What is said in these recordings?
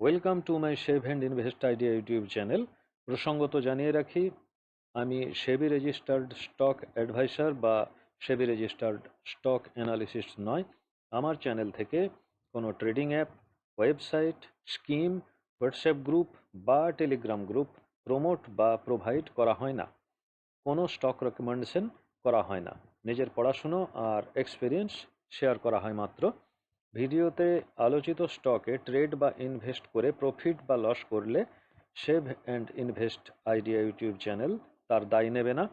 Welcome to my save and invest idea YouTube channel প্রসঙ্গত জানিয়ে রাখি, আমি সেবি রেজিস্টার্ড স্টক অ্যাডভাইসার বা সেবি রেজিস্টার্ড স্টক অ্যানালিসিস্ট নয়। আমার চ্যানেল থেকে কোনো trading app website scheme WhatsApp group বা টেলিগ্রাম গ্রুপ প্রমোট বা প্রোভাইড করা হয় না। কোনো স্টক রেকমেন্ডেশন করা হয় না। নিজের পড়াশুনো আর এক্সপিরিয়েন্স শেয়ার করা হয় মাত্র। ভিডিওতে আলোচিত স্টকে ট্রেড বা ইনভেস্ট করে প্রফিট বা লস করলে save and invest idea YouTube channel তার দায় নেবে না।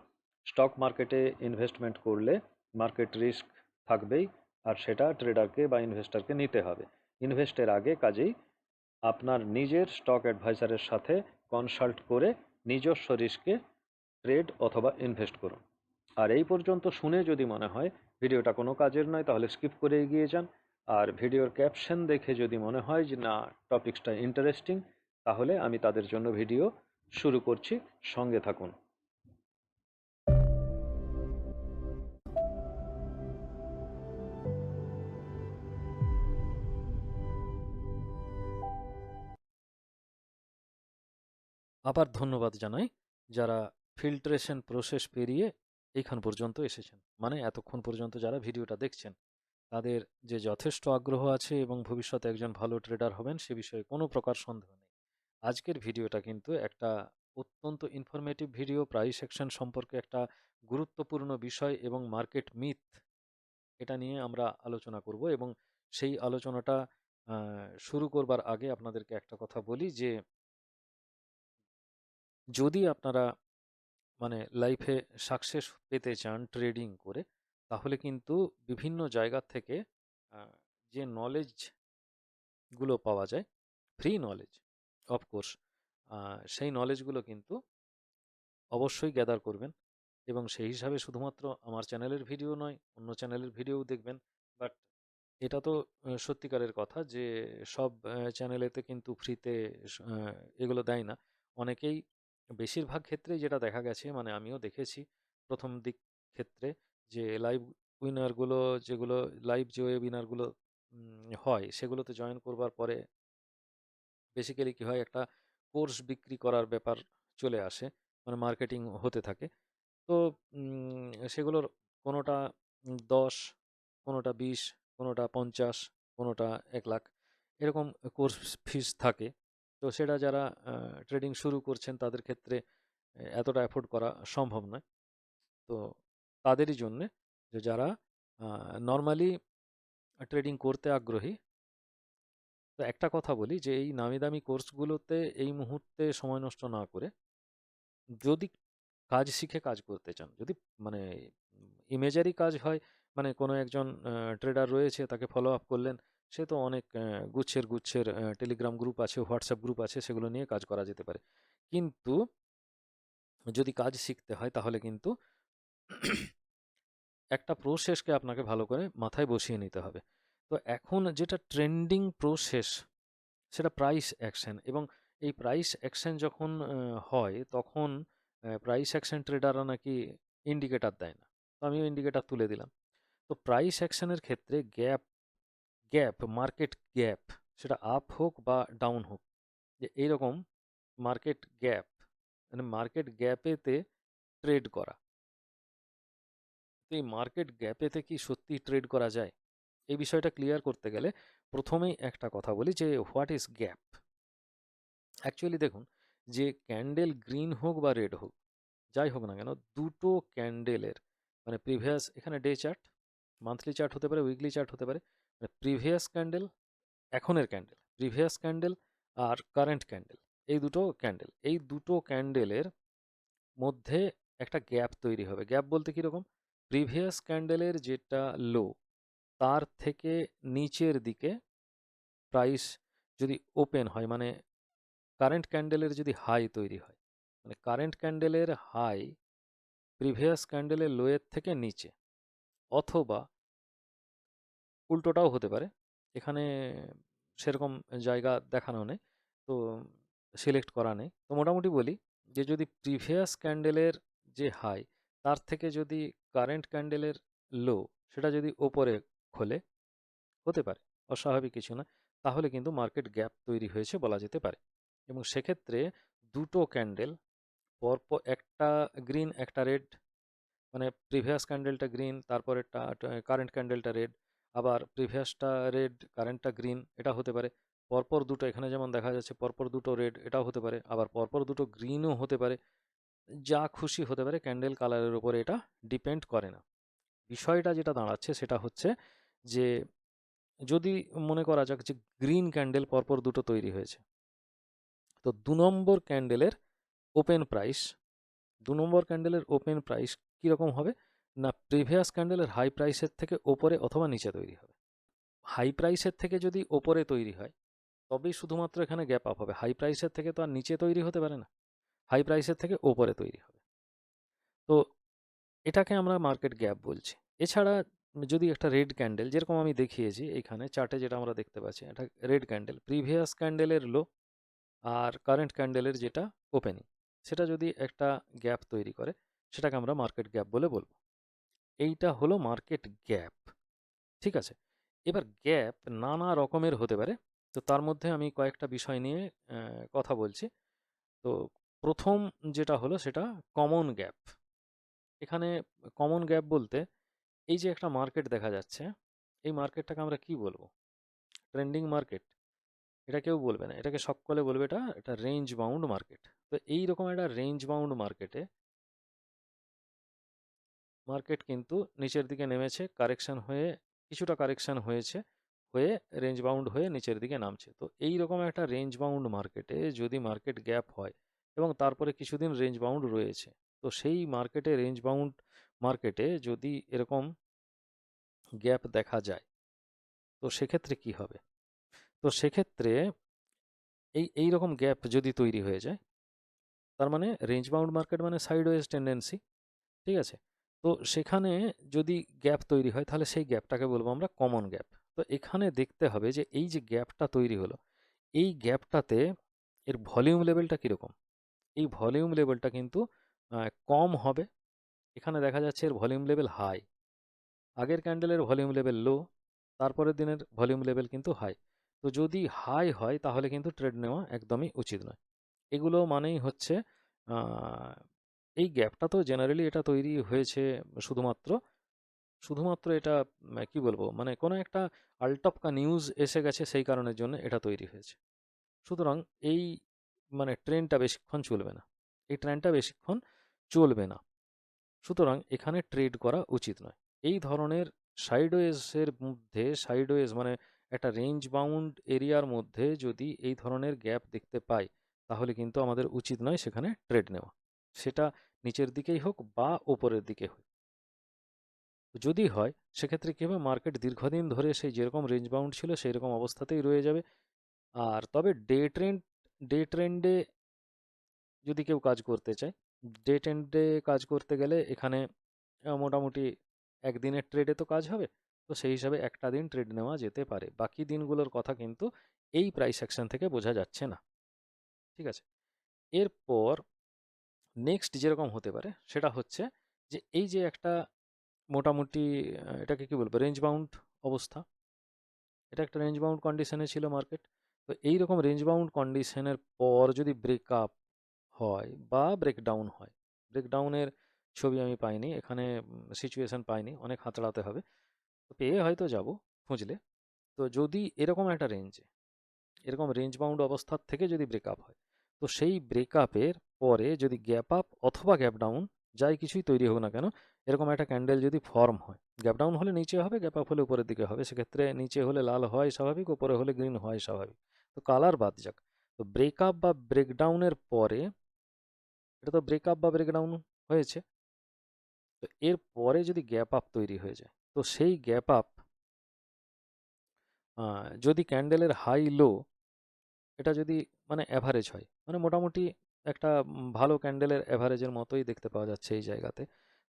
স্টক মার্কেটে ইনভেস্টমেন্ট করলে মার্কেট রিস্ক থাকবেই আর সেটা ট্রেডারকে বা ইনভেস্টরকে নিতে হবে। ইনভেস্টের আগে কাজেই আপনার নিজের স্টক অ্যাডভাইসারের সাথে কনসাল্ট করে নিজস্ব রিস্কে ট্রেড অথবা ইনভেস্ট করুন। আর এই পর্যন্ত শুনে যদি মনে হয় ভিডিওটা কোনো কাজের নয়, তাহলে স্কিপ করে এগিয়ে যান। আর ভিডিওর ক্যাপশন দেখে যদি মনে হয় যে না, টপিকসটা ইন্টারেস্টিং তাহলে আমি তাদের জন্য ভিডিও শুরু করছি। সঙ্গে থাকুন। আবার ধন্যবাদ জানাই যারা ফিল্ট্রেশন প্রসেস পেরিয়ে এইখান পর্যন্ত এসেছেন। মানে এতক্ষণ পর্যন্ত যারা ভিডিওটা দেখছেন। তাদের যে যথেষ্ট আগ্রহ আছে এবং ভবিষ্যতে একজন ভালো ট্রেডার হবেন সে বিষয়ে কোনো প্রকার সন্দেহ নেই। আজকের ভিডিওটা কিন্তু একটা অত্যন্ত ইনফরমেটিভ ভিডিও প্রাইস সেকশন সম্পর্কে একটা গুরুত্বপূর্ণ বিষয় এবং মার্কেট মিথ এটা নিয়ে আমরা আলোচনা করব এবং সেই আলোচনাটা শুরু করবার আগে আপনাদেরকে একটা কথা বলি যে যদি আপনারা মানে লাইফে সাকসেস পেতে চান ট্রেডিং করে তাহলে কিন্তু বিভিন্ন জায়গা থেকে যে নলেজগুলো পাওয়া যায় ফ্রি নলেজ অফকোর্স সেই নলেজগুলো কিন্তু অবশ্যই গ্যাদার করবেন এবং সেই হিসাবে শুধুমাত্র আমার চ্যানেলের ভিডিও নয়, অন্য চ্যানেলের ভিডিও দেখবেন। বাট এটা তো সত্যিকারের কথা যে সব চ্যানেলেতে কিন্তু ফ্রিতে এগুলো দেয় না। অনেকেই বেশিরভাগ ক্ষেত্রেই যেটা দেখা গেছে মানে আমিও দেখেছি, প্রথম দিক ক্ষেত্রে যে লাইভ উইনারগুলো যেগুলো লাইভ যে ওয়েবিনারগুলো হয়, সেগুলোতে জয়েন করবার পরে বেসিক্যালি কী হয়, একটা কোর্স বিক্রি করার ব্যাপার চলে আসে মানে মার্কেটিং হতে থাকে। তো সেগুলোর কোনোটা দশ, কোনোটা বিশ, কোনোটা পঞ্চাশ, কোনোটা এক লাখ এরকম কোর্স ফিস থাকে। তো সেটা যারা ট্রেডিং শুরু করছেন তাদের ক্ষেত্রে এতটা অ্যাফোর্ড করা সম্ভব নয়। তো তাদেরই জন্যে যে যারা নর্মালি ট্রেডিং করতে আগ্রহী। তো একটা কথা বলি যে এই নামি দামি কোর্সগুলোতে এই মুহূর্তে সময় নষ্ট না করে যদি কাজ শিখে কাজ করতে চান, যদি মানে ইমেজারি কাজ হয় মানে কোনো একজন ট্রেডার রয়েছে, তাকে ফলো আপ করলেন, সে তো অনেক গুচ্ছের গুচ্ছের টেলিগ্রাম গ্রুপ আছে হোয়াটসঅ্যাপ গ্রুপ আছে, সেগুলো নিয়ে কাজ করা যেতে পারে। কিন্তু যদি কাজ শিখতে হয়, তাহলে কিন্তু একটা প্রসেসকে আপনাকে ভালো করে মাথায় বসিয়ে নিতে হবে। তো এখন যেটা ট্রেন্ডিং প্রসেস সেটা প্রাইস অ্যাকশন এবং এই প্রাইস অ্যাকশন যখন হয় তখন প্রাইস অ্যাকশন ট্রেডাররা নাকি ইন্ডিকেটার দেয় না। তো আমিও ইন্ডিকেটার তুলে দিলাম। তো প্রাইস অ্যাকশনের ক্ষেত্রে গ্যাপ গ্যাপ মার্কেট গ্যাপ সেটা আপ হোক বা ডাউন হোক, যে এইরকম মার্কেট গ্যাপ মানে মার্কেট গ্যাপেতে ট্রেড করা। তো এই মার্কেট গ্যাপেতে কি সত্যি ট্রেড করা যায়? এই বিষয়টা ক্লিয়ার করতে গেলে প্রথমেই একটা কথা বলি যে হোয়াট ইজ গ্যাপ অ্যাকচুয়ালি দেখুন, যে ক্যান্ডেল গ্রিন হোক বা রেড হোক, যাই হোক না কেন, দুটো ক্যান্ডেলের মানে প্রিভিয়াস এখানে ডে চার্ট মান্থলি চার্ট হতে পারে উইকলি চার্ট হতে পারে মানে প্রিভিয়াস ক্যান্ডেল এখনের ক্যান্ডেল প্রিভিয়াস ক্যান্ডেল আর কারেন্ট ক্যান্ডেল এই দুটো ক্যান্ডেল এই দুটো ক্যান্ডেলের মধ্যে একটা গ্যাপ তৈরি হবে। গ্যাপ বলতে কীরকম প্রিভিয়াস ক্যান্ডেলের যেটা লো, তার থেকে নিচের দিকে প্রাইস যদি ওপেন হয় মানে কারেন্ট ক্যান্ডেলের যদি হাই তৈরি হয় মানে কারেন্ট ক্যান্ডেলের হাই প্রিভিয়াস ক্যান্ডেলের লোয়ের থেকে নিচে, অথবা উল্টোটাও হতে পারে, এখানে সেরকম জায়গা দেখানো নেই, তো সিলেক্ট করা নেই। তো মোটামুটি বলি যে যদি প্রিভিয়াস ক্যান্ডেলের যে হাই তার থেকে যদি কারেন্ট ক্যান্ডেলের লো সেটা যদি ওপরে খোলে, হতে পারে, অস্বাভাবিক কিছু না, তাহলে কিন্তু মার্কেট গ্যাপ তৈরি হয়েছে বলা যেতে পারে। এবং সেক্ষেত্রে দুটো ক্যান্ডেল পরপর একটা গ্রিন একটা রেড মানে প্রিভিয়াস ক্যান্ডেলটা গ্রিন তারপরেরটা কারেন্ট ক্যান্ডেলটা রেড আবার প্রিভিয়াসটা রেড কারেন্টটা গ্রিন এটা হতে পারে। পরপর দুটো, এখানে যেমন দেখা যাচ্ছে, পরপর দুটো রেড এটাও হতে পারে, আবার পরপর দুটো গ্রিনও হতে পারে। যা খুশি হতে পারে ক্যান্ডেল কালারের উপরে এটা ডিপেন্ড করে না। বিষয়টা যেটা দাঁড়াচ্ছে সেটা হচ্ছে যে, যদি মনে করা যাক যে গ্রিন ক্যান্ডেল পরপর দুটো তৈরি হয়েছে, তো দু নম্বর ক্যান্ডেলের ওপেন প্রাইস দু নম্বর ক্যান্ডেলের ওপেন প্রাইস কীরকম হবে না প্রিভিয়াস ক্যান্ডেলের হাই প্রাইসের থেকে ওপরে অথবা নিচে তৈরি হবে? হাই প্রাইসের থেকে যদি ওপরে তৈরি হয়, তবেই শুধুমাত্র এখানে গ্যাপ আপ হবে। হাই প্রাইসের থেকে তো আর নিচে তৈরি হতে পারে না। হাই প্রাইসের থেকে ওপরে তৈরি হবে। তো এটাকে আমরা মার্কেট গ্যাপ বলছি। এছাড়া যদি একটা রেড ক্যান্ডেল যেরকম আমি দেখিয়েছি এখানে চার্টে যেটা আমরা দেখতে পাচ্ছি, এটা রেড ক্যান্ডেল প্রিভিয়াস ক্যান্ডেলের লো আর কারেন্ট ক্যান্ডেলের যেটা ওপেনিং সেটা যদি একটা গ্যাপ তৈরি করে, সেটাকে আমরা মার্কেট গ্যাপ বলে বলব। এইটা হলো মার্কেট গ্যাপ ঠিক আছে? এবার গ্যাপ নানা রকমের হতে পারে। তো তার মধ্যে আমি কয়েকটা বিষয় নিয়ে কথা বলছি। তো প্রথম যেটা হলো সেটা কমন গ্যাপ এখানে কমন গ্যাপ বলতে এই যে একটা মার্কেট দেখা যাচ্ছে, এই মার্কেটটাকে আমরা কি বলব? ট্রেন্ডিং মার্কেট এটা কেউ বলবে না। এটাকে সকলে বলবে এটা এটা রেঞ্জ বাউন্ড মার্কেট তো এই রকম একটা রেঞ্জ বাউন্ড মার্কেটে মার্কেট কিন্তু নিচের দিকে নেমেছে কারেকশান হয়ে, কিছুটা কারেকশান হয়েছে, হয়ে রেঞ্জ বাউন্ড হয়ে নিচের দিকে নামছে। তো এই রকম একটা রেঞ্জ বাউন্ড মার্কেটে যদি মার্কেট গ্যাপ হয় এবং তারপরে কিছুদিন রেঞ্জ বাউন্ড রয়েছে। তো সেই মার্কেটে রেঞ্জ বাউন্ড মার্কেটে যদি এরকম গ্যাপ দেখা যায়, তো সেক্ষেত্রে কি হবে? তো সেক্ষেত্রে এই এই রকম গ্যাপ যদি তৈরি হয়ে যায়, তার মানে রেঞ্জ বাউন্ড মার্কেট মানে সাইডওয়েজ টেন্ডেন্সি ঠিক আছে? তো সেখানে যদি গ্যাপ তৈরি হয়, তাহলে সেই গ্যাপটাকে বলব আমরা কমন গ্যাপ তো এখানে দেখতে হবে যে এই যে গ্যাপটা তৈরি হলো, এই গ্যাপটাতে এর ভলিউম লেভেলটা কীরকম? এই ভলিউম লেভেলটা কিন্তু কম হবে। এখানে দেখা যাচ্ছে এর ভলিউম লেভেল হাই। আগের ক্যান্ডেলের ভলিউম লেভেল লো, তারপরের দিনের ভলিউম লেভেল কিন্তু হাই। তো যদি হাই হয়, তাহলে কিন্তু ট্রেড নেওয়া একদমই উচিত নয়। এগুলো মানেই হচ্ছে এই গ্যাপটা তো জেনারেলি এটা তৈরি হয়েছে শুধুমাত্র শুধুমাত্র এটা কি বলব? মানে কোনো একটা আলটপকা নিউজ এসে গেছে সেই কারণের জন্য এটা তৈরি হয়েছে। সুতরাং এই মানে ট্রেনটা বেশিক্ষণ চলবে না। এই ট্রেনটা বেশিক্ষণ চলবে না। সুতরাং এখানে ট্রেড করা উচিত নয়। এই ধরনের সাইডওয়েজের মধ্যে, সাইডওয়েজ মানে একটা রেঞ্জ বাউন্ড এরিয়ার মধ্যে যদি এই ধরনের গ্যাপ দেখতে পাই, তাহলে কিন্তু আমাদের উচিত নয় সেখানে ট্রেড নেওয়া। সেটা নিচের দিকেই হোক বা ওপরের দিকে হোক। যদি হয়, সেক্ষেত্রে কী হবে? মার্কেট দীর্ঘদিন ধরে সেই যেরকম রেঞ্জ বাউন্ড ছিল সেই রকম অবস্থাতেই রয়ে যাবে। আর তবে ডে ট্রেন্ড ডে ট্রেন্ডে যদি কেউ কাজ করতে চায় ডে ট্রেন্ডে কাজ করতে গেলে এখানে মোটামুটি একদিনের ট্রেডে তো কাজ হবে, তো সেই হিসাবে একটা দিন ট্রেড নেওয়া যেতে পারে। বাকি দিনগুলোর কথা কিন্তু এই প্রাইস অ্যাকশন থেকে বোঝা যাচ্ছে না। ঠিক আছে? এরপর নেক্সট যেরকম হতে পারে, সেটা হচ্ছে যে এই যে একটা মোটামুটি এটাকে কি বলব রেঞ্জ বাউন্ড অবস্থা। এটা একটা রেঞ্জ বাউন্ড কন্ডিশনে ছিল মার্কেট তো এই রকম রেঞ্জ বাউন্ড কন্ডিশনের পর যদি ব্রেক আপ হয় বা ব্রেকডাউন হয় ব্রেকডাউনের ছবি আমি পাইনি, এখানে সিচুয়েশান পাইনি, অনেক হাতড়াতে হবে। তো পেয়ে হয়তো যাব খুঁজলে। তো যদি এরকম একটা রেঞ্জে এরকম রেঞ্জ বাউন্ড অবস্থার থেকে যদি ব্রেকআপ হয়, তো সেই ব্রেকআপের পরে যদি গ্যাপ আপ অথবা গ্যাপ ডাউন যাই কিছুই তৈরি হোক না কেন, এরকম একটা ক্যান্ডেল যদি ফর্ম হয় গ্যাপ ডাউন হলে নিচে হবে গ্যাপ আপ হলে উপরের দিকে হবে। সেক্ষেত্রে নিচে হলে লাল হয় স্বাভাবিক, উপরে হলে গ্রিন হয় স্বাভাবিক। তো কালার বাদ যাক। তো ব্রেকআপ বা ব্রেকডাউনের পরে, এটা তো ব্রেকআপ বা ব্রেকডাউন হয়েছে। তো এর পরে যদি গ্যাপ আপ তৈরি হয়ে যায়, তো সেই গ্যাপ আপ যদি ক্যান্ডেলের হাই লো এটা যদি মানে অ্যাভারেজ হয় মানে মোটামুটি একটা ভালো ক্যান্ডেলের অ্যাভারেজের মতোই দেখতে পাওয়া যাচ্ছে এই জায়গাতে।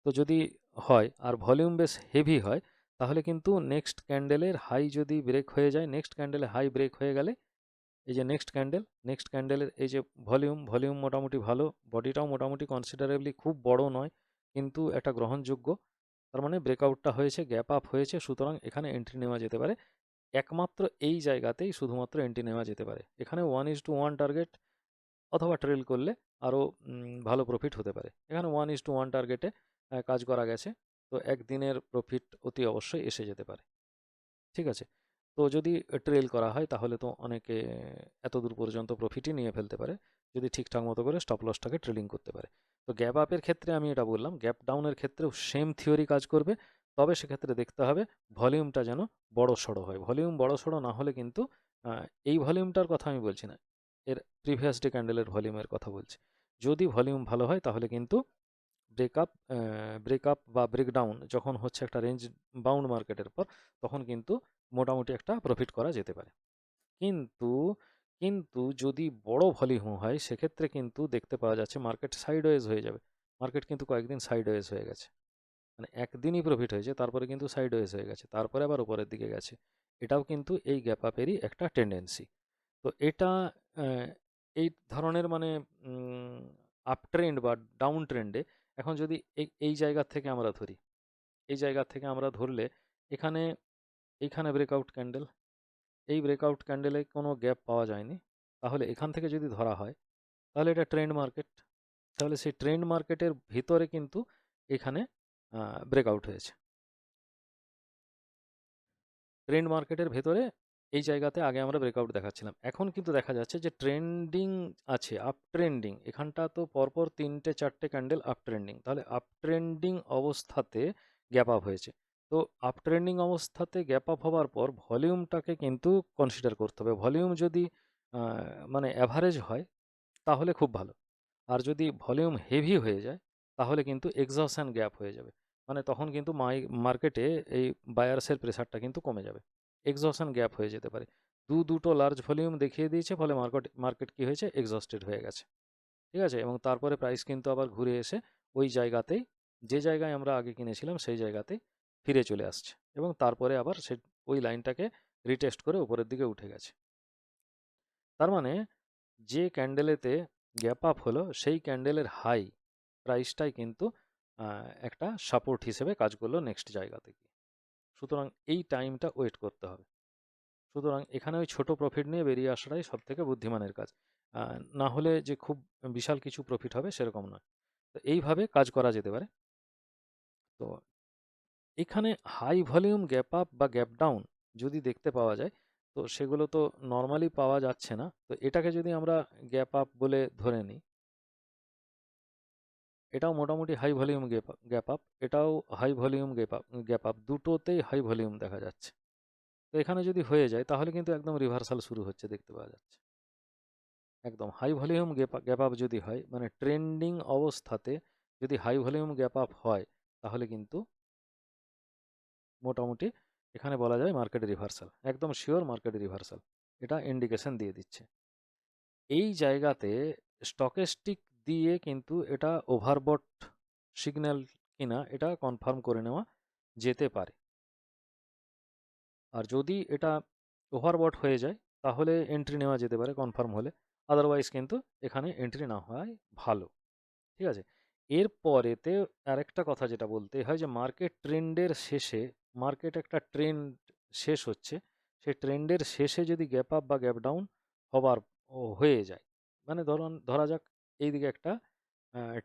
তো যদি হয় আর ভলিউম বেশ হেভি হয়, তাহলে কিন্তু নেক্সট ক্যান্ডেলের হাই যদি ব্রেক হয়ে যায় নেক্সট ক্যান্ডেলে হাই ব্রেক হয়ে গেলে এই যে নেক্সট ক্যান্ডেল নেক্সট ক্যান্ডেলের এই যে ভলিউম ভলিউম মোটামুটি ভালো বডিটাও মোটামুটি কনসিডারেবলি খুব বড় নয়, কিন্তু একটা গ্রহণযোগ্য। তার মানে ব্রেকআউটটা হয়েছে গ্যাপ আপ হয়েছে, সুতরাং এখানে এন্ট্রি নেওয়া যেতে পারে। একমাত্র এই জায়গাতেই শুধুমাত্র এন্ট্রি নেওয়া যেতে পারে। এখানে one is to one target অথবা ট্রেল করলে আরও ভালো প্রফিট হতে পারে। এখানে ওয়ান ইজ টু ওয়ান টার্গেটে কাজ করা গেছে, তো একদিনের প্রফিট অতি অবশ্যই এসে যেতে পারে। ঠিক আছে? তো যদি ট্রেল করা হয়, তাহলে তো অনেকে এত দূর পর্যন্ত প্রফিটই নিয়ে ফেলতে পারে। যদি ঠিকঠাক মতো করে স্টপ লসটাকে ট্রেলিং করতে পারে। তো গ্যাপ আপের ক্ষেত্রে আমি এটা বললাম গ্যাপ ডাউনের ক্ষেত্রেও সেম থিওরি কাজ করবে। তবে সেক্ষেত্রে দেখতে হবে ভলিউমটা যেন বড় সড়ো হয়। ভলিউম বড় সড়ো না হলে কিন্তু এই ভলিউমটার কথা আমি বলছি না, এর প্রিভিয়াস ডে ক্যান্ডেলের ভলিউমের কথা বলছি। যদি ভলিউম ভালো হয়, তাহলে কিন্তু ব্রেকআপ ব্রেকআপ বা ব্রেকডাউন যখন হচ্ছে একটা রেঞ্জ বাউন্ড মার্কেটের পর, তখন কিন্তু মোটামুটি একটা প্রফিট করা যেতে পারে। কিন্তু কিন্তু যদি বড় ভলিউম হয়, সেক্ষেত্রে কিন্তু দেখতে পাওয়া যাচ্ছে মার্কেট সাইডওয়েজ হয়ে যাবে। মার্কেট কিন্তু কয়েকদিন সাইডওয়েজ হয়ে গেছে। মানে একদিনই প্রফিট হয়েছে, তারপরে কিন্তু সাইডওয়েজ হয়ে গেছে, তারপরে আবার উপরের দিকে গেছে। এটাও কিন্তু এই গ্যাপ আপেরই একটা টেন্ডেন্সি তো এটা এই ধরনের মানে আপ ট্রেন্ড বা ডাউন ট্রেন্ডে এখন যদি এই জায়গা থেকে আমরা ধরি, এই জায়গা থেকে আমরা ধরলে এখানে এইখানে ব্রেকআউট ক্যান্ডেল এই ব্রেকআউট ক্যান্ডেলে কোনো গ্যাপ পাওয়া যায়নি। তাহলে এখান থেকে যদি ধরা হয়, তাহলে এটা ট্রেন্ড মার্কেট তাহলে সেই ট্রেন্ড মার্কেটের ভিতরে কিন্তু এখানে ব্রেকআউট হয়েছে। ট্রেন্ড মার্কেটের ভেতরে এই জায়গাতে আগে আমরা ব্রেকআউট দেখাচ্ছিলাম। এখন কিন্তু দেখা যাচ্ছে যে ট্রেন্ডিং আছে আপ ট্রেন্ডিং এখানটা তো পরপর তিনটে, চারটে ক্যান্ডেল আপ ট্রেন্ডিং তাহলে আপ ট্রেন্ডিং অবস্থাতে গ্যাপ আপ হয়েছে। তো আপ ট্রেন্ডিং অবস্থাতে গ্যাপ আপ হওয়ার পর ভলিউমটাকে কিন্তু কনসিডার করতে হবে। ভলিউম যদি মানে অ্যাভারেজ হয়, তাহলে খুব ভালো। আর যদি ভলিউম হেভি হয়ে যায়, তাহলে কিন্তু এক্সশন গ্যাপ হয়ে যাবে। মানে তখন কিন্তু মাই মার্কেটে এই বায়ার্সের প্রেশারটা কিন্তু কমে যাবে। এক্সশন গ্যাপ হয়ে যেতে পারে। দু দুটো লার্জ ভলিউম দেখিয়ে দিয়েছে, ফলে মার্কেট মার্কেট কী হয়েছে? এক্সস্টেড হয়ে গেছে। ঠিক আছে? এবং তারপরে প্রাইস কিন্তু আবার ঘুরে এসে ওই জায়গাতেই, যে জায়গায় আমরা আগে কিনেছিলাম, সেই জায়গাতেই ফিরে চলে আসছে। এবং তারপরে আবার সে, ওই লাইনটাকে রিটেস্ট করে উপরের দিকে উঠে গেছে। তার মানে যে ক্যান্ডেলেতে গ্যাপ আপ হলো, সেই ক্যান্ডেলের হাই প্রাইসটাই কিন্তু একটা সাপোর্ট হিসেবে কাজ করল নেক্সট জায়গাতে গিয়ে। সুতরাং এই টাইমটা ওয়েট করতে হবে। সুতরাং এখানে ওই ছোটো প্রফিট নিয়ে বেরিয়ে আসাটাই সব থেকে বুদ্ধিমানের কাজ। না হলে যে খুব বিশাল কিছু প্রফিট হবে সেরকম নয়। তো এইভাবে কাজ করা যেতে পারে। তো এখানে হাই ভলিউম গ্যাপ আপ বা গ্যাপ ডাউন যদি দেখতে পাওয়া যায়, তো সেগুলো তো নর্মালি পাওয়া যাচ্ছে না। তো এটাকে যদি আমরা গ্যাপ আপ বলে ধরে নিই এটাও মোটামুটি high volume gap gap up এটাও high volume gap up gap up দুটোতেই হাই ভলিউম দেখা যাচ্ছে। তো এখানে যদি হয়ে যায়, তাহলে কিন্তু একদম রিভার্সাল শুরু হচ্ছে দেখতে পাওয়া যাচ্ছে। একদম হাই ভলিউম গ্যাপ আপ যদি হয় মানে ট্রেন্ডিং অবস্থাতে যদি হাই ভলিউম গ্যাপ আপ হয়, তাহলে কিন্তু মোটামুটি এখানে বলা যায় মার্কেট রিভার্সাল একদম শিওর মার্কেট রিভার্সাল এটা ইন্ডিকেশন দিয়ে দিচ্ছে। এই জায়গাতে স্টকেস্টিক দিয়ে কিন্তু এটা ওভারবট সিগন্যাল কিনা এটা কনফার্ম করে নেওয়া যেতে পারে। আর যদি এটা ওভারবট হয়ে যায়, তাহলে এন্ট্রি নেওয়া যেতে পারে কনফার্ম হলে। আদারওয়াইজ কিন্তু এখানে এন্ট্রি না হয় ভালো। ঠিক আছে? এরপরেতে আরেকটা কথা যেটা বলতে হয় যে মার্কেট ট্রেন্ডের শেষে মার্কেট একটা ট্রেন্ড শেষ হচ্ছে, সেই ট্রেন্ডের শেষে যদি গ্যাপ আপ বা গ্যাপ ডাউন হবার হয়ে যায় মানে ধরুন, ধরা যাক এইদিকে একটা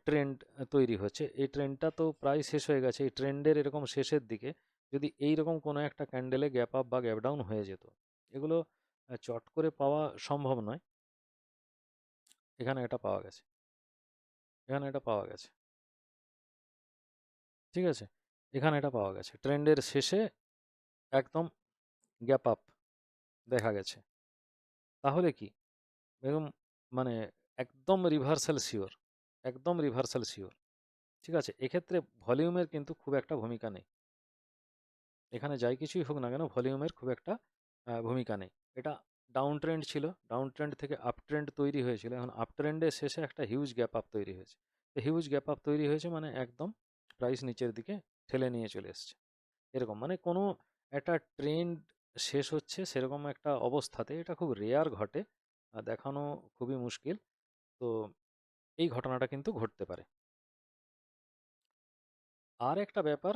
ট্রেন্ড তৈরি হচ্ছে। এই ট্রেন্ডটা তো প্রায় শেষ হয়ে গেছে। এই ট্রেন্ডের এরকম শেষের দিকে যদি এই রকম কোনো একটা ক্যান্ডেলে গ্যাপ আপ বা গ্যাপ ডাউন হয়ে যেত, এগুলো চট করে পাওয়া সম্ভব নয়। এখানে এটা পাওয়া গেছে। এখানে এটা পাওয়া গেছে। ঠিক আছে? এখানে এটা পাওয়া গেছে। ট্রেন্ডের শেষে একদম গ্যাপ আপ দেখা গেছে। তাহলে কি? এরকম মানে একদম রিভার্সাল শিওর একদম রিভার্সাল শিওর ঠিক আছে? এক্ষেত্রে ভলিউমের কিন্তু খুব একটা ভূমিকা নেই। এখানে যাই কিছুই হোক না কেন ভলিউমের খুব একটা ভূমিকা নেই। এটা ডাউন ট্রেন্ড ছিল ডাউন ট্রেন্ড থেকে আপ ট্রেন্ড তৈরি হয়েছিল। এখন আপ ট্রেন্ডের শেষে একটা হিউজ গ্যাপ আপ তৈরি হয়েছে। তো হিউজ গ্যাপ আপ তৈরি হয়েছে মানে একদম প্রাইস নিচের দিকে ঠেলে নিয়ে চলে এসছে। এরকম মানে কোনো একটা ট্রেন্ড শেষ হচ্ছে সেরকম একটা অবস্থাতে, এটা খুব রেয়ার ঘটে। দেখানো খুবই মুশকিল। তো এই ঘটনাটা কিন্তু ঘটতে পারে। আর একটা ব্যাপার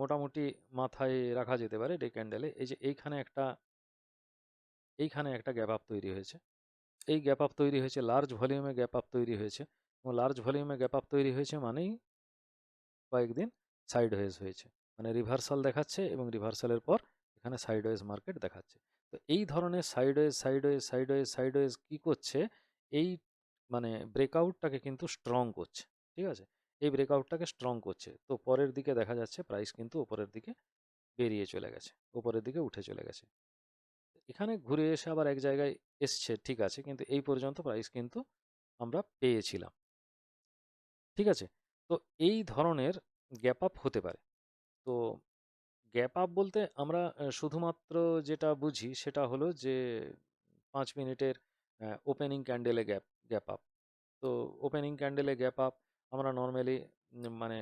মোটামুটি মাথায় রাখা যেতে পারে ডে ক্যান্ডেলে এই যে এইখানে একটা এইখানে একটা গ্যাপ আপ তৈরি হয়েছে। এই গ্যাপ আপ তৈরি হয়েছে, লার্জ ভলিউমে গ্যাপ আপ তৈরি হয়েছে এবং লার্জ ভলিউমে গ্যাপ আপ তৈরি হয়েছে মানেই কয়েকদিন সাইড ওয়েজ হয়েছে। মানে রিভার্সাল দেখাচ্ছে এবং রিভার্সালের পর এখানে সাইড ওয়েজ মার্কেট দেখাচ্ছে। তো এই ধরনের sideways sideways sideways sideways কী করছে? এই মানে ব্রেকআউটটাকে কিন্তু স্ট্রং করছে, ঠিক আছে? এই ব্রেকআউটটাকে স্ট্রং করছে। তো পরের দিকে দেখা যাচ্ছে প্রাইস কিন্তু ওপরের দিকে বেরিয়ে চলে গেছে, ওপরের দিকে উঠে চলে গেছে। এখানে ঘুরে এসে আবার এক জায়গায় এসছে, ঠিক আছে, কিন্তু এই পর্যন্ত প্রাইস কিন্তু আমরা পেয়েছিলাম। ঠিক আছে? তো এই ধরনের গ্যাপ আপ হতে পারে। তো গ্যাপ আপ বলতে আমরা শুধুমাত্র যেটা বুঝি সেটা হলো যে, পাঁচ মিনিটের ওপেনিং ক্যান্ডেলে গ্যাপ গ্যাপ আপ তো ওপেনিং ক্যান্ডেলে গ্যাপ আপ আমরা নর্মালি মানে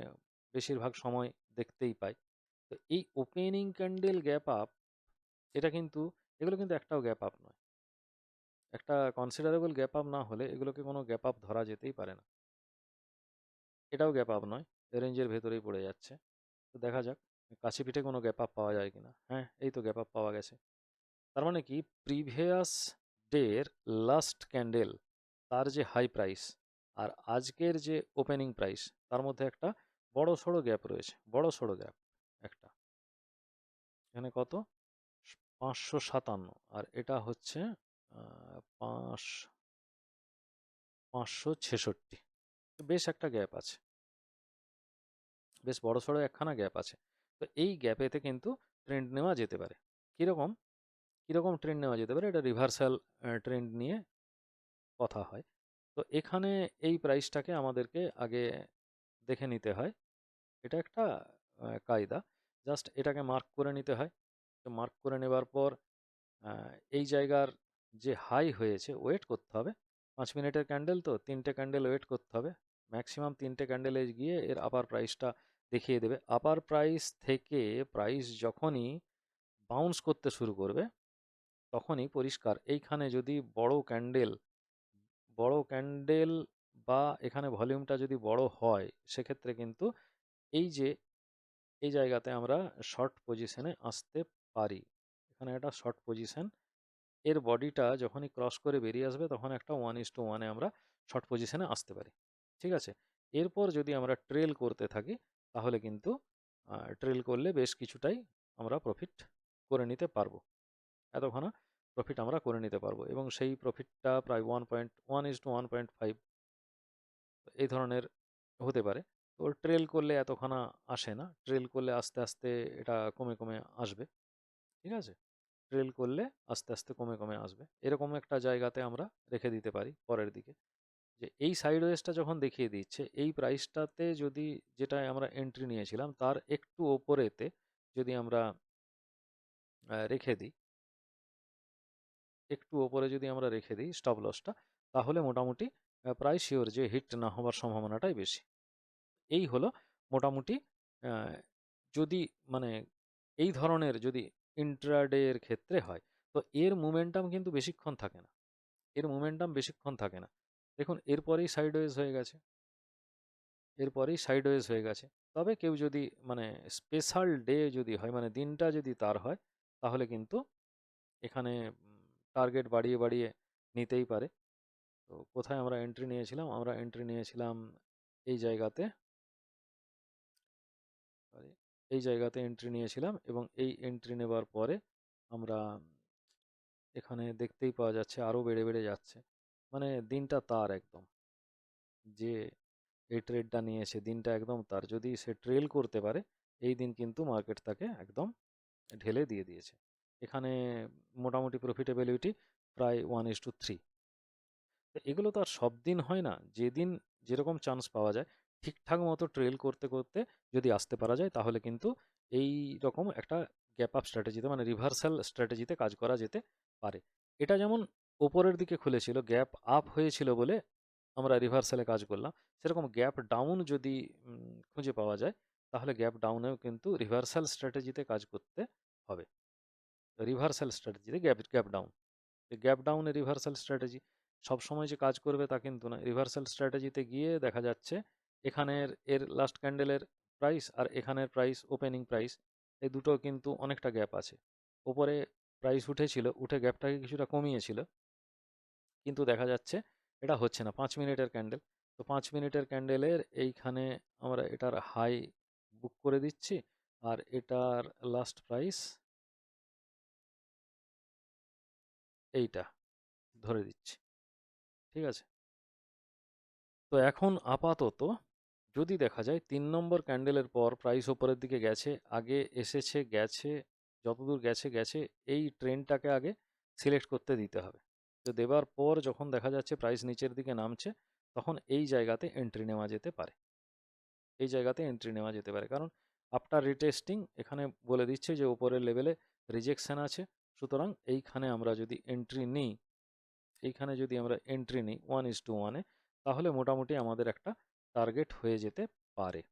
বেশিরভাগ সময় দেখতেই পাই। তো এই ওপেনিং ক্যান্ডেল গ্যাপ আপ এটা কিন্তু, এগুলো কিন্তু একটাও গ্যাপ আপ নয়। একটা কনসিডারেবল গ্যাপ আপ না হলে এগুলোকে কোনো গ্যাপ আপ ধরা যেতেই পারে না। এটাও গ্যাপ আপ নয় রেঞ্জের ভেতরেই পড়ে যাচ্ছে। তো দেখা যাক কাছে পিঠে কোনো গ্যাপ আপ পাওয়া যায় কিনা। হ্যাঁ এই তো গ্যাপ আপ পাওয়া গেছে। তার মানে কি? প্রিভিয়াস ডের লাস্ট ক্যান্ডেল তার যে হাই প্রাইস আর আজকের যে ওপেনিং প্রাইস তার মধ্যে একটা বড় সড়ো গ্যাপ রয়েছে, বড় সড়ো গ্যাপ একটা। এখানে কত? পাঁচশো সাতান্ন আর এটা হচ্ছে পাঁচ, পাঁচশো ছেষট্টি। বেশ একটা গ্যাপ আছে। বেশ বড় সড়ো একখানা গ্যাপ আছে। তো এই গ্যাপেতে কিন্তু ট্রেন্ড নেওয়া যেতে পারে। কীরকম? কীরকম ট্রেন্ড নেওয়া যেতে পারে? এটা রিভার্সাল ট্রেন্ড নিয়ে কথা হয়। তো এখানে এই প্রাইসটাকে আমাদেরকে আগে দেখে নিতে হয়। এটা একটা কায়দা। জাস্ট এটাকে মার্ক করে নিতে হয়। তো মার্ক করে নেবার পর এই জায়গার যে হাই হয়েছে ওয়েট করতে হবে। পাঁচ মিনিটের ক্যান্ডেল তো, তিনটে ক্যান্ডেল ওয়েট করতে হবে। ম্যাক্সিমাম তিনটে ক্যান্ডেলে গিয়ে এর আপার প্রাইসটা দেখিয়ে দেবে। আপার প্রাইস থেকে প্রাইস যখনই বাউন্স করতে শুরু করবে, তখনই পরিষ্কার। এইখানে যদি বড় ক্যান্ডেল বড় ক্যান্ডেল বা এখানে ভলিউমটা যদি বড় হয়, সেক্ষেত্রে কিন্তু এই যে, এই জায়গাতে আমরা শর্ট পজিশনে আসতে পারি। এখানে একটা শর্ট পজিশন এর বডিটা যখনই ক্রস করে বেরিয়ে আসবে, তখন একটা ওয়ান ইস টু ওয়ানে আমরা শর্ট পজিশনে আসতে পারি। ঠিক আছে? এরপর যদি আমরা ট্রেল করতে থাকি, তাহলে কিন্তু ট্রেল করলে বেশ কিছুটাই আমরা প্রফিট করে নিতে পারব। এতক্ষণ প্রফিট আমরা করে নিতে পারব। এবং সেই প্রফিটটা প্রায় one point one is to one point five এই ধরনের হতে পারে। তো ট্রেল করলে এতখানা আসে না। ট্রেল করলে আস্তে আস্তে এটা কমে কমে আসবে। ঠিক আছে? ট্রেল করলে আস্তে আস্তে কমে কমে আসবে। এরকম একটা জায়গাতে আমরা রেখে দিতে পারি পরের দিকে। যে এই সাইড ওয়েজটা যখন দেখিয়ে দিচ্ছে, এই প্রাইসটাতে যদি যেটায় আমরা এন্ট্রি নিয়েছিলাম, তার একটু ওপরেতে যদি আমরা রেখে দিই একটু ওপরে যদি আমরা রেখে দিই স্টপ লসটা তাহলে মোটামুটি প্রায় শিওর যে হিট না হওয়ার সম্ভাবনাটাই বেশি। এই হলো মোটামুটি যদি মানে এই ধরনের যদি ইন্ট্রাডে এর ক্ষেত্রে হয়, তো এর মোমেন্টাম কিন্তু বেশিক্ষণ থাকে না। এর মোমেন্টাম বেশিক্ষণ থাকে না। দেখুন, এরপরেই সাইডওয়েজ হয়ে গেছে। এরপরেই সাইডওয়েজ হয়ে গেছে। তবে কেউ যদি মানে স্পেশাল ডে যদি হয় মানে দিনটা যদি তার হয়, তাহলে কিন্তু এখানে টার্গেট বাড়িয়ে বাড়িয়ে নিতেই পারে। তো কোথায় আমরা এন্ট্রি নিয়েছিলাম? আমরা এন্ট্রি নিয়েছিলাম এই জায়গাতে এই জায়গাতে এন্ট্রি নিয়েছিলাম এবং এই এন্ট্রি নেবার পরে আমরা এখানে দেখতেই পাওয়া যাচ্ছে আরও বেড়ে বেড়ে যাচ্ছে। মানে দিনটা তার একদম। যে এই ট্রেডটা নিয়েছে, দিনটা একদম তার। যদি সে ট্রেল করতে পারে, এই দিন কিন্তু মার্কেট তাকে একদম ঢেলে দিয়ে দিয়েছে। এখানে মোটামুটি প্রফিটেবিলিটি প্রায় ওয়ান ইস টু থ্রি এগুলো তো আর সব দিন হয় না। যেদিন যেরকম চান্স পাওয়া যায়, ঠিকঠাক মতো ট্রেল করতে করতে যদি আসতে পারা যায়, তাহলে কিন্তু এই রকম একটা গ্যাপ আপ স্ট্র্যাটেজিতে মানে রিভার্সাল স্ট্র্যাটেজিতে কাজ করা যেতে পারে। এটা যেমন ওপরের দিকে খুলেছিল গ্যাপ আপ হয়েছিল বলে আমরা রিভার্সালে কাজ করলাম, সেরকম গ্যাপ ডাউন যদি খুঁজে পাওয়া যায়, তাহলে গ্যাপ ডাউনেও কিন্তু রিভার্সাল স্ট্র্যাটেজিতে কাজ করতে হবে। রিভার্সাল স্ট্র্যাটেজিতে গ্যাপ গ্যাপ ডাউন গ্যাপ ডাউনে রিভার্সাল স্ট্র্যাটেজি সব সময় যে কাজ করবে তা কিন্তু না। রিভার্সাল স্ট্র্যাটেজিতে গিয়ে দেখা যাচ্ছে এখানের এর লাস্ট ক্যান্ডেলের প্রাইস আর এখানের প্রাইস ওপেনিং প্রাইস এই দুটো কিন্তু অনেকটা গ্যাপ আছে। ওপরে প্রাইস উঠেছিল, উঠে গ্যাপটাকে কিছুটা কমিয়েছিল। কিন্তু দেখা যাচ্ছে এটা হচ্ছে না, পাঁচ মিনিটের ক্যান্ডেল তো পাঁচ মিনিটের ক্যান্ডেলের এইখানে আমরা এটার হাই বুক করে দিচ্ছি আর এটার লাস্ট প্রাইস এইটা ধরে দিচ্ছি। ঠিক আছে? তো এখন আপাতত যদি দেখা যায় তিন নম্বর ক্যান্ডেলের পর প্রাইস ওপরের দিকে গেছে, আগে এসেছে, গেছে, যতদূর গেছে গেছে, এই ট্রেনটাকে আগে সিলেক্ট করতে দিতে হবে। তো দেবার পর যখন দেখা যাচ্ছে প্রাইস নিচের দিকে নামছে, তখন এই জায়গাতে এন্ট্রি নেওয়া যেতে পারে। এই জায়গাতে এন্ট্রি নেওয়া যেতে পারে। কারণ আফটার রিটেস্টিং এখানে বলে দিচ্ছে যে উপরের লেভেলে রিজেকশান আছে। সুতরাং এইখানে আমরা যদি এন্ট্রি নিই, এইখানে যদি আমরা এন্ট্রি নিই ওয়ান ইস টু ওয়ানে তাহলে মোটামুটি আমাদের একটা টার্গেট হয়ে যেতে পারে।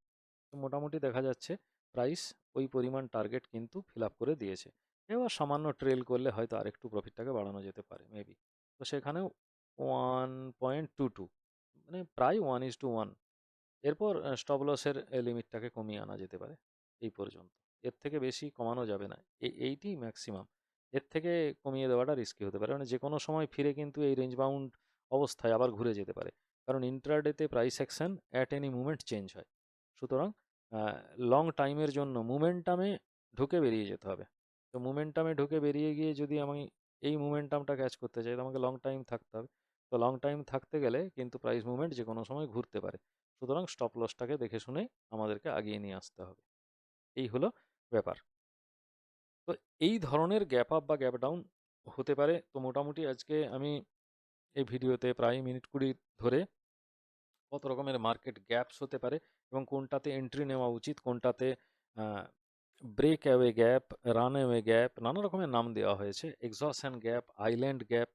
তো মোটামুটি দেখা যাচ্ছে প্রাইস ওই পরিমাণ টার্গেট কিন্তু ফিল করে দিয়েছে। এবার সামান্য ট্রেল করলে হয়তো আরেকটু প্রফিটটাকে বাড়ানো যেতে পারে মেবি তো সেখানেও ওয়ান পয়েন্ট টু টু মানে প্রায় ওয়ান ইস টু ওয়ান এরপর স্টপ লসের লিমিটটাকে কমিয়ে আনা যেতে পারে, এই পর্যন্ত। এর থেকে বেশি কমানো যাবে না এই এইটি ম্যাক্সিমাম এর থেকে কমিয়ে দেওয়াটা রিস্কি হতে পারে। মানে যে কোনো সময় ফিরে কিন্তু এই রেঞ্জ বাউন্ড অবস্থায় আবার ঘুরে যেতে পারে। কারণ ইন্ট্রাডেতে price action at any movement change হয়। সুতরাং লং টাইমের জন্য মুমেন্টামে ঢুকে বেরিয়ে যেতে হবে। তো মুমেন্টামে ঢুকে বেরিয়ে গিয়ে যদি আমি এই মুমেন্টামটা ক্যাচ করতে চাই তো আমাকে লং টাইম থাকতে হবে। তো লং টাইম থাকতে গেলে কিন্তু প্রাইস মুভমেন্ট যে কোনো সময় ঘুরতে পারে। সুতরাং স্টপ লসটাকে দেখে শুনেই আমাদেরকে আগিয়ে নিয়ে আসতে হবে। এই হলো ব্যাপার। তো এই ধরনের গ্যাপ আপ বা গ্যাপ ডাউন হতে পারে। তো মোটামুটি আজকে আমি এই ভিডিওতে প্রায় মিনিট কুড়ি ধরে কত রকমের মার্কেট গ্যাপস হতে পারে এবং কোনটাতে এন্ট্রি নেওয়া উচিত, কোনটাতে breakaway gap runaway gap নানা রকমের নাম দেওয়া হয়েছে। এক্সশন গ্যাপ আইল্যান্ড গ্যাপ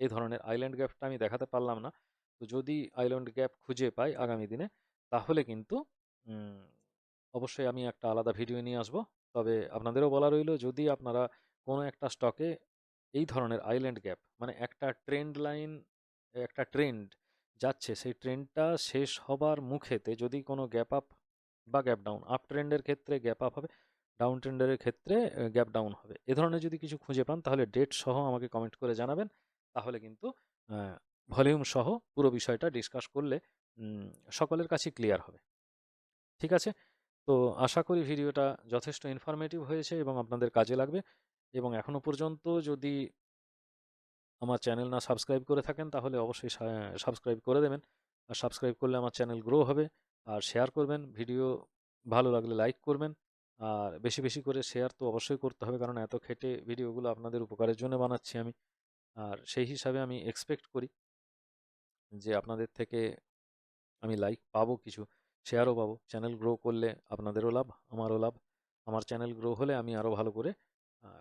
এই ধরনের আইল্যান্ড গ্যাপটা আমি দেখাতে পারলাম না। তো যদি আইল্যান্ড গ্যাপ খুঁজে পাই আগামী দিনে, তাহলে কিন্তু অবশ্যই আমি একটা আলাদা ভিডিও নিয়ে আসব। তবে আপনাদেরও বলা রইল, যদি আপনারা কোনো একটা স্টকে এই ধরনের আইল্যান্ড গ্যাপ মানে একটা ট্রেন্ড লাইন একটা ট্রেন্ড যাচ্ছে, সেই ট্রেন্ডটা শেষ হবার মুখেতে যদি কোনো গ্যাপ আপ বা গ্যাপ ডাউন আপ ট্রেন্ডের ক্ষেত্রে গ্যাপ আপ হবে ডাউন ট্রেন্ডের ক্ষেত্রে গ্যাপ ডাউন হবে। এ ধরনের যদি কিছু খুঁজে পান, তাহলে ডেট সহ আমাকে কমেন্ট করে জানাবেন। তাহলে কিন্তু ভলিউম সহ পুরো বিষয়টা ডিসকাস করলে সকলের কাছে ক্লিয়ার হবে। ঠিক আছে? তো আশা করি ভিডিওটা যথেষ্ট ইনফরমেটিভ হয়েছে এবং আপনাদের কাজে লাগবে। এবং এখনও পর্যন্ত যদি আমার চ্যানেল না সাবস্ক্রাইব করে থাকেন, তাহলে অবশ্যই সাবস্ক্রাইব করে দেবেন। আর সাবস্ক্রাইব করলে আমার চ্যানেল গ্রো হবে। আর শেয়ার করবেন, ভিডিও ভালো লাগলে লাইক করবেন। আর বেশি বেশি করে শেয়ার তো অবশ্যই করতে হবে, কারণ এত খেটে ভিডিওগুলো আপনাদের উপকারের জন্য বানাচ্ছি আমি। আর সেই হিসাবে আমি এক্সপেক্ট করি যে আপনাদের থেকে আমি লাইক পাবো কিছু। শেয়ারও পাবো। চ্যানেল গ্রো করলে আপনাদেরও লাভ, আমারও লাভ। আমার চ্যানেল গ্রো হলে আমি আরও ভালো করে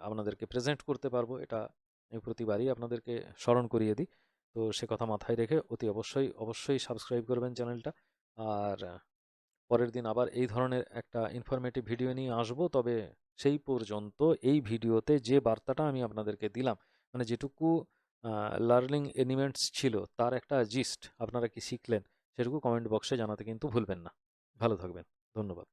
আপনাদেরকে প্রেজেন্ট করতে পারব। এটা আমি প্রতিবারই আপনাদেরকে স্মরণ করিয়ে দিই। তো সে কথা মাথায় রেখে অতি অবশ্যই অবশ্যই সাবস্ক্রাইব করবেন চ্যানেলটা। আর পরের দিন আবার এই ধরনের একটা ইনফরমেটিভ ভিডিও নিয়ে আসব। তবে সেই পর্যন্ত এই ভিডিওতে যে বার্তাটা আমি আপনাদেরকে দিলাম মানে যেটুকু লার্নিং এলিমেন্টস ছিল, তার একটা জিস্ট আপনারা কি শিখলেন? সেটুকু কমেন্ট বক্সে জানাতে কিন্তু ভুলবেন না। ভালো থাকবেন। ধন্যবাদ।